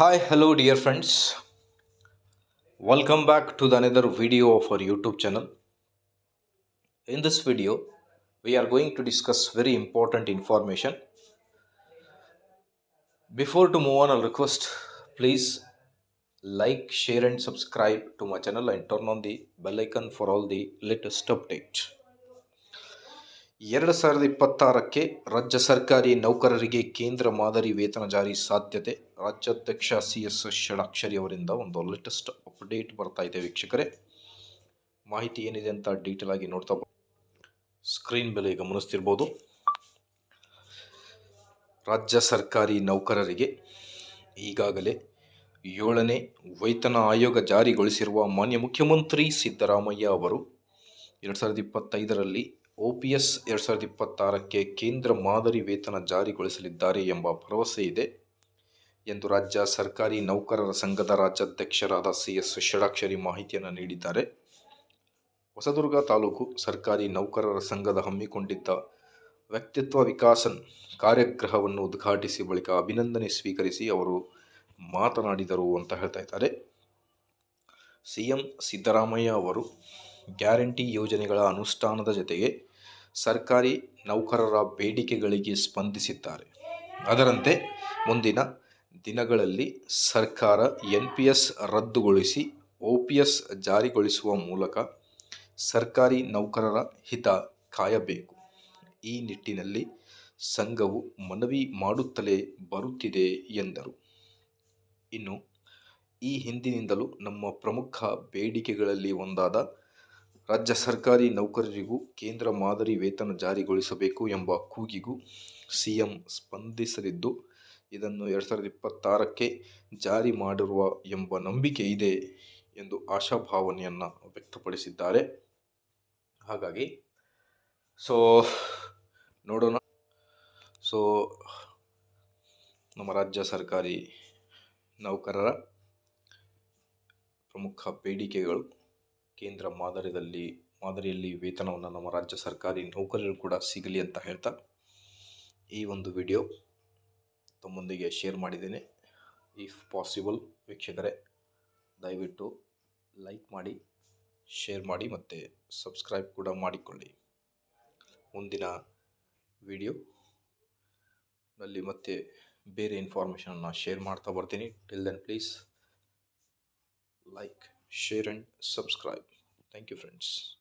Hi, hello, dear friends. Welcome back to the another video of our YouTube channel. In this video, we are going to discuss very important information. Before to move on, I'll request please like, share, and subscribe to my channel and turn on the bell icon for all the latest update. ಎರಡು ಸಾವಿರದ ಇಪ್ಪತ್ತಾರಕ್ಕೆ ರಾಜ್ಯ ಸರ್ಕಾರಿ ನೌಕರರಿಗೆ ಕೇಂದ್ರ ಮಾದರಿ ವೇತನ ಜಾರಿ ಸಾಧ್ಯತೆ. ರಾಜ್ಯಾಧ್ಯಕ್ಷ ಸಿ ಎಸ್ ಷಡಾಕ್ಷರಿ ಅವರಿಂದ ಒಂದು ಲೇಟೆಸ್ಟ್ ಅಪ್ಡೇಟ್ ಬರ್ತಾ ಇದೆ ವೀಕ್ಷಕರೇ. ಮಾಹಿತಿ ಏನಿದೆ ಅಂತ ಡೀಟೇಲ್ ಆಗಿ ನೋಡ್ತಾ ಸ್ಕ್ರೀನ್ ಬೆಲೆ ಗಮನಿಸ್ತಿರ್ಬೋದು. ರಾಜ್ಯ ಸರ್ಕಾರಿ ನೌಕರರಿಗೆ ಈಗಾಗಲೇ ಏಳನೇ ವೇತನ ಆಯೋಗ ಜಾರಿಗೊಳಿಸಿರುವ ಮಾನ್ಯ ಮುಖ್ಯಮಂತ್ರಿ ಸಿದ್ದರಾಮಯ್ಯ ಅವರು ಎರಡು ಸಾವಿರದ ಇಪ್ಪತ್ತೈದರಲ್ಲಿ ಒ ಪಿ ಸಾವಿರದ ಇಪ್ಪತ್ತಾರಕ್ಕೆ ಕೇಂದ್ರ ಮಾದರಿ ವೇತನ ಜಾರಿಗೊಳಿಸಲಿದ್ದಾರೆ ಎಂಬ ಭರವಸೆ ಇದೆ ಎಂದು ರಾಜ್ಯ ಸರ್ಕಾರಿ ನೌಕರರ ಸಂಘದ ರಾಜ್ಯಾಧ್ಯಕ್ಷರಾದ ಸಿ ಎಸ್ ಷಡಾಕ್ಷರಿ ಮಾಹಿತಿಯನ್ನು ನೀಡಿದ್ದಾರೆ. ಹೊಸದುರ್ಗ ತಾಲೂಕು ಸರ್ಕಾರಿ ನೌಕರರ ಸಂಘದ ಹಮ್ಮಿಕೊಂಡಿದ್ದ ವ್ಯಕ್ತಿತ್ವ ವಿಕಾಸನ್ ಕಾರ್ಯಗ್ರಹವನ್ನು ಉದ್ಘಾಟಿಸಿ ಬಳಿಕ ಅಭಿನಂದನೆ ಸ್ವೀಕರಿಸಿ ಅವರು ಮಾತನಾಡಿದರು ಅಂತ ಹೇಳ್ತಾ ಇದ್ದಾರೆ. ಸಿ ಎಂ ಸಿದ್ದರಾಮಯ್ಯ ಅವರು ಗ್ಯಾರಂಟಿ ಯೋಜನೆಗಳ ಅನುಷ್ಠಾನದ ಜೊತೆಗೆ ಸರ್ಕಾರಿ ನೌಕರರ ಬೇಡಿಕೆಗಳಿಗೆ ಸ್ಪಂದಿಸಿದ್ದಾರೆ. ಅದರಂತೆ ಮುಂದಿನ ದಿನಗಳಲ್ಲಿ ಸರ್ಕಾರ ಎನ್ ಪಿ ಎಸ್ ರದ್ದುಗೊಳಿಸಿ ಒ ಪಿ ಎಸ್ ಜಾರಿಗೊಳಿಸುವ ಮೂಲಕ ಸರ್ಕಾರಿ ನೌಕರರ ಹಿತ ಕಾಯಬೇಕು. ಈ ನಿಟ್ಟಿನಲ್ಲಿ ಸಂಘವು ಮನವಿ ಮಾಡುತ್ತಲೇ ಬರುತ್ತಿದೆ ಎಂದರು. ಇನ್ನು ಈ ಹಿಂದಿನಿಂದಲೂ ನಮ್ಮ ಪ್ರಮುಖ ಬೇಡಿಕೆಗಳಲ್ಲಿ ಒಂದಾದ ರಾಜ್ಯ ಸರ್ಕಾರಿ ನೌಕರರಿಗೂ ಕೇಂದ್ರ ಮಾದರಿ ವೇತನ ಜಾರಿಗೊಳಿಸಬೇಕು ಎಂಬ ಕೂಗಿಗೂ ಸಿಎಂ ಸ್ಪಂದಿಸಲಿದ್ದು, ಇದನ್ನು ಎರಡು ಸಾವಿರದ ಇಪ್ಪತ್ತಾರಕ್ಕೆ ಜಾರಿ ಮಾಡಿರುವ ಎಂಬ ನಂಬಿಕೆ ಇದೆ ಎಂದು ಆಶಾಭಾವನೆಯನ್ನು ವ್ಯಕ್ತಪಡಿಸಿದ್ದಾರೆ. ಹಾಗಾಗಿ, ಸೊ, ನೋಡೋಣ. ಸೊ, ನಮ್ಮ ರಾಜ್ಯ ಸರ್ಕಾರಿ ನೌಕರರ ಪ್ರಮುಖ ಬೇಡಿಕೆಗಳು ಕೇಂದ್ರ ಮಾದರಿಯಲ್ಲಿ ಮಾದರಿಯಲ್ಲಿ ವೇತನವನ್ನು ನಮ್ಮ ರಾಜ್ಯ ಸರ್ಕಾರಿ ನೌಕರರು ಕೂಡ ಸಿಗಲಿ ಅಂತ ಹೇಳ್ತಾ ಈ ಒಂದು ವಿಡಿಯೋ ತಮ್ಮೊಂದಿಗೆ ಶೇರ್ ಮಾಡಿದ್ದೇನೆ. ಇಫ್ ಪಾಸಿಬಲ್ ವೀಕ್ಷಕರೇ ದಯವಿಟ್ಟು ಲೈಕ್ ಮಾಡಿ ಶೇರ್ ಮಾಡಿ ಮತ್ತು ಸಬ್ಸ್ಕ್ರೈಬ್ ಕೂಡ ಮಾಡಿಕೊಳ್ಳಿ. ಮುಂದಿನ ವಿಡಿಯೋ ನಲ್ಲಿ ಮತ್ತೆ ಬೇರೆ ಇನ್ಫಾರ್ಮೇಷನನ್ನು ಶೇರ್ ಮಾಡ್ತಾ ಬರ್ತೀನಿ. Till then please like, share, and subscribe. Thank you, friends.